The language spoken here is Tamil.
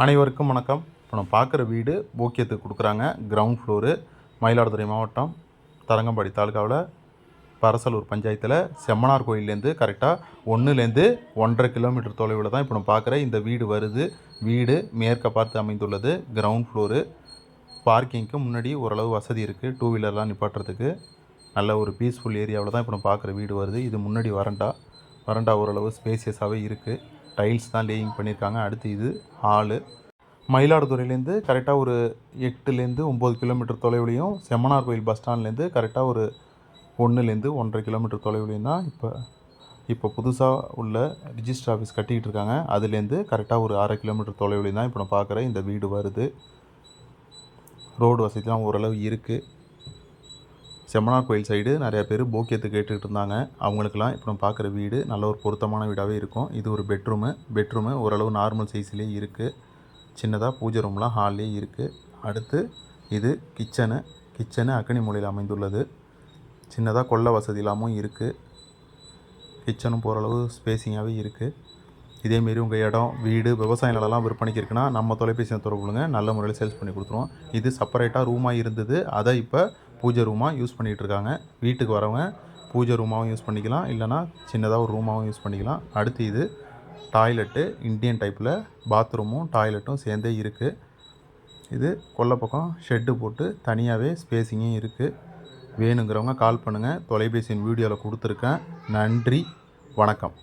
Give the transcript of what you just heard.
அனைவருக்கும் வணக்கம். இப்போ நம்ம பார்க்குற வீடு போக்கியத்துக்கு கொடுக்குறாங்க. கிரவுண்ட் ஃப்ளோரு மயிலாடுதுறை மாவட்டம் தரங்கம்பாடி தாலுக்காவில் பரசலூர் பஞ்சாயத்தில் செம்மனார் கோயிலேருந்து கரெக்டாக ஒன்றுலேருந்து ஒன்றரை கிலோமீட்டர் தொலைவில் தான் இப்போ நம்ம பார்க்குற இந்த வீடு வருது. வீடு மேற்க பார்த்து அமைந்துள்ளது. கிரவுண்ட் ஃப்ளோரு பார்க்கிங்க்கு முன்னாடி ஓரளவு வசதி இருக்குது டூ வீலர்லாம் நிப்பாட்டுறதுக்கு நல்ல ஒரு பீஸ்ஃபுல் ஏரியாவில் தான் இப்போ நம்ம பார்க்குற வீடு வருது. இது முன்னாடி வரண்டா வரண்டா ஓரளவு ஸ்பேசியஸாகவே இருக்குது டைல்ஸ் தான் லேயிங் பண்ணியிருக்காங்க. அடுத்து இது ஹாலு. மயிலாடுதுறையிலேருந்து கரெக்டாக ஒரு எட்டுலேருந்து ஒம்பது கிலோமீட்டர் தொலைவுலையும் செம்மனார் கோயில் பஸ் ஸ்டாண்ட்லேருந்து கரெக்டாக ஒரு ஒன்றுலேருந்து ஒன்றரை கிலோமீட்டர் தொலைவுலையும் தான் இப்போ இப்போ புதுசாக உள்ள ரிஜிஸ்டர் ஆஃபீஸ் கட்டிக்கிட்டு இருக்காங்க. அதுலேருந்து கரெக்டாக ஒரு அரை கிலோமீட்டர் தொலைவுலேயும் தான் இப்போ நான் பார்க்குற இந்த வீடு வருது. ரோடு வசதிலாம் ஓரளவு இருக்குது செம்மனார் கோயில் சைடு நிறையா பேர் போக்கியத்து கேட்டுக்கிட்டு இருந்தாங்க. அவங்களுக்குலாம் இப்போ நம்ம பார்க்குற வீடு நல்ல ஒரு பொருத்தமான வீடாகவே இருக்கும். இது ஒரு பெட்ரூமு பெட்ரூமு ஓரளவு நார்மல் சைஸ்லேயே இருக்குது சின்னதாக பூஜை ரூம்லாம் ஹால்லே இருக்குது அடுத்து இது கிச்சனு கிச்சனு அக்கனி மூலையில் அமைந்துள்ளது. சின்னதாக கொல்லை வசதி இல்லாமல் இருக்குது கிச்சனும் ஓரளவு ஸ்பேசிங்காகவே இருக்குது இதேமாரி உங்கள் இடம் வீடு விவசாய நிலம்லாம் விற்பனைக்கு இருக்குன்னா நம்ம தொலைபேசியை தொடர்புங்க நல்ல முறையில் சேல்ஸ் பண்ணி கொடுத்துருவோம். இது செப்பரேட்டாக ரூமாக இருந்தது. அதை இப்போ பூஜை ரூமாக யூஸ் பண்ணிகிட்டு இருக்காங்க வீட்டுக்கு வரவங்க பூஜை ரூமாகவும் யூஸ் பண்ணிக்கலாம். இல்லைனா சின்னதாக ஒரு ரூமாகவும் யூஸ் பண்ணிக்கலாம். அடுத்து இது டாய்லெட்டு இந்தியன் டைப்பில் பாத்ரூமும் டாய்லெட்டும் சேர்ந்தே இருக்குது இது கொல்லை பக்கம் ஷெட்டு போட்டு தனியாகவே ஸ்பேஸிங்கும் இருக்குது வேணுங்கிறவங்க கால் பண்ணுங்கள் தொலைபேசியின் வீடியோவில் கொடுத்துருக்கேன். நன்றி. வணக்கம்.